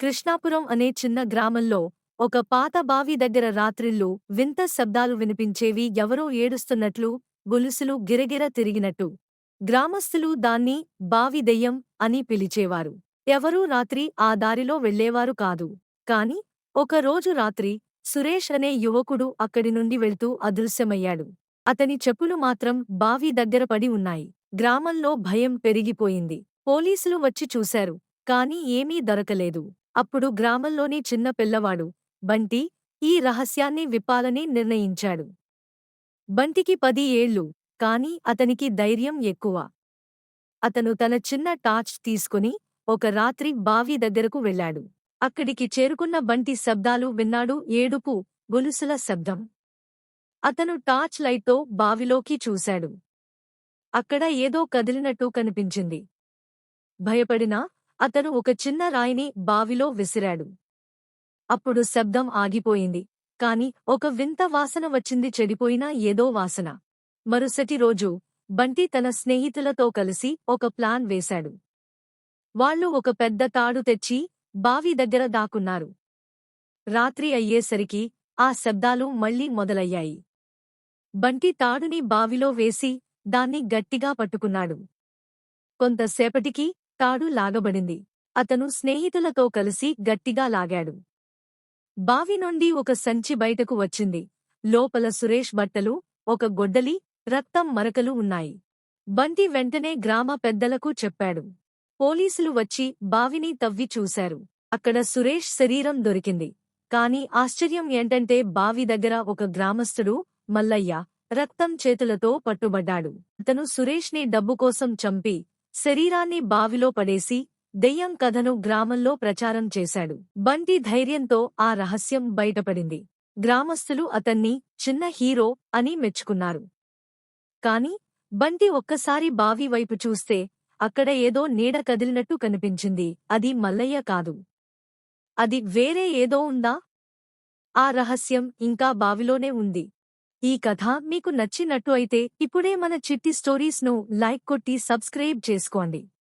కృష్ణాపురం అనే చిన్న గ్రామంలో ఒక పాత బావి దగ్గర రాత్రిళ్ళు వింత శబ్దాలు వినిపించేవి ఎవరో ఏడుస్తున్నట్లు గొలుసులు గిరగిర తిరిగినట్టు. గ్రామస్థులు దాన్ని బావి దెయ్యం అని పిలిచేవారు. ఎవరూ రాత్రి ఆ దారిలో వెళ్ళేవారు కాదు. కాని ఒకరోజు రాత్రి సురేష్ అనే యువకుడు అక్కడి నుండి వెళ్తూ అదృశ్యమయ్యాడు. అతని చెప్పులు మాత్రం బావి దగ్గర పడి ఉన్నాయి. గ్రామంలో భయం పెరిగిపోయింది. పోలీసులు వచ్చి చూశారు. కాని ఏమీ దొరకలేదు. అప్పుడు గ్రామంలోని చిన్న పిల్లవాడు బంటి ఈ రహస్యాన్ని విప్పాలని నిర్ణయించాడు. బంటికి పది ఏళ్ళు కాని అతనికి ధైర్యం ఎక్కువ. అతను తన చిన్న టార్చ్ తీసుకుని ఒక రాత్రి బావి దగ్గరకు వెళ్ళాడు. అక్కడికి చేరుకున్న బంటి శబ్దాలు విన్నాడు ఏడుపు గొలుసుల శబ్దం. అతను టార్చ్ లైట్తో బావిలోకి చూశాడు. అక్కడ ఏదో కదిలినట్టు కనిపించింది. భయపడినా అతను ఒక చిన్న రాయిని బావిలో విసిరాడు. అప్పుడు శబ్దం ఆగిపోయింది. కాని ఒక వింత వాసన వచ్చింది. చెడిపోయిన ఏదో వాసన. మరుసటి రోజు బంటి తన స్నేహితులతో కలిసి ఒక ప్లాన్ వేశాడు. వాళ్ళు ఒక పెద్ద తాడు తెచ్చి బావి దగ్గర దాకున్నారు రాత్రి అయ్యేసరికి ఆ శబ్దాలు మళ్ళీ మొదలయ్యాయి. బంటి తాడుని బావిలో వేసి దాన్ని గట్టిగా పట్టుకున్నాడు. కొంతసేపటికి తాడు లాగబడింది. అతను స్నేహితులతో కలిసి గట్టిగా లాగాడు. బావి నుండి ఒక సంచి బయటకు వచ్చింది. లోపల సురేష్ బట్టలు ఒక గొడ్డలి రక్తం మరకలు ఉన్నాయి. బంటి వెంటనే గ్రామ పెద్దలకు చెప్పాడు. పోలీసులు వచ్చి బావిని తవ్వి చూశారు. అక్కడ సురేష్ శరీరం దొరికింది. కాని ఆశ్చర్యం ఏంటంటే బావి దగ్గర ఒక గ్రామస్థుడు మల్లయ్య రక్తం చేతులతో పట్టుబడ్డాడు. అతను సురేష్ని డబ్బు కోసం చంపి శరీరాన్ని బావిలో పడేసి దెయ్యం కథను గ్రామంలో ప్రచారం చేశాడు. బంటి ధైర్యంతో ఆ రహస్యం బయటపడింది. గ్రామస్థులు అతన్ని చిన్న హీరో అని మెచ్చుకున్నారు. కాని బంటి ఒక్కసారి బావి వైపు చూస్తే అక్కడ ఏదో నీడ కదిలినట్టు కనిపించింది. అది మల్లయ్య కాదు. అది వేరే ఏదో ఉందా? ఆ రహస్యం ఇంకా బావిలోనే ఉంది. ఈ కథ మీకు నచ్చినట్టు అయితే ఇప్పుడే మన చిట్టి స్టోరీస్ను లైక్ కొట్టి సబ్స్క్రైబ్ చేసుకోండి.